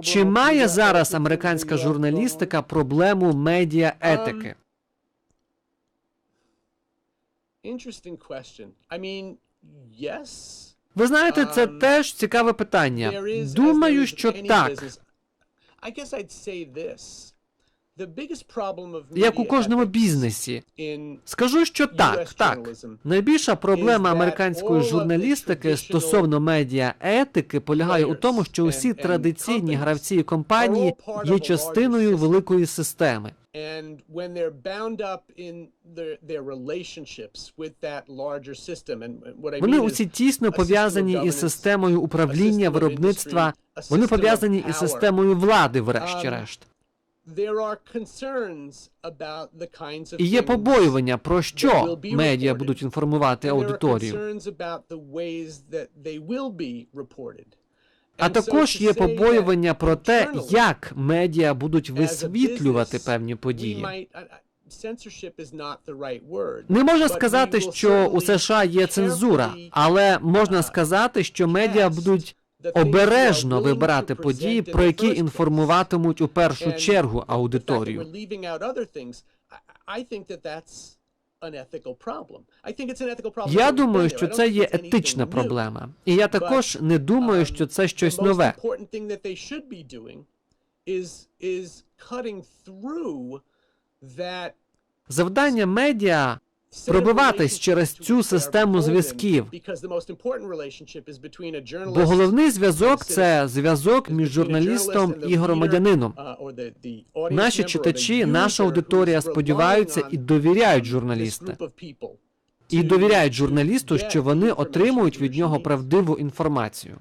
Чи має зараз американська журналістика проблему медіа етики? Interesting question. I mean. Ви знаєте, це Um, теж цікаве питання. Думаю, що так. Як у кожному бізнесі. Скажу, що так, так. Найбільша проблема американської журналістики стосовно медіа етики полягає у тому, що усі традиційні гравці і компанії є частиною великої системи. and when they're bound up in their their relationships with that larger system and what I Вони mean усі тісно пов'язані із системою управління виробництва. Вони пов'язані із системою влади, врешті-решт. І є побоювання про що медіа будуть інформувати аудиторію. А також є побоювання про те, як медіа будуть висвітлювати певні події. Не можна сказати, що у США є цензура, але можна uh, сказати, що медіа будуть обережно вибирати події, про які інформуватимуть у першу чергу аудиторію. Я думаю, що це є етична проблема. І я також не думаю, що це щось нове. Завдання медіа пробиватись через цю систему зв'язків. Бо головний зв'язок це зв'язок між журналістом і громадянином. uh, Наші читачі, наша аудиторія сподіваються і довіряють журналісту. І довіряють журналісту, що вони отримують від нього правдиву інформацію.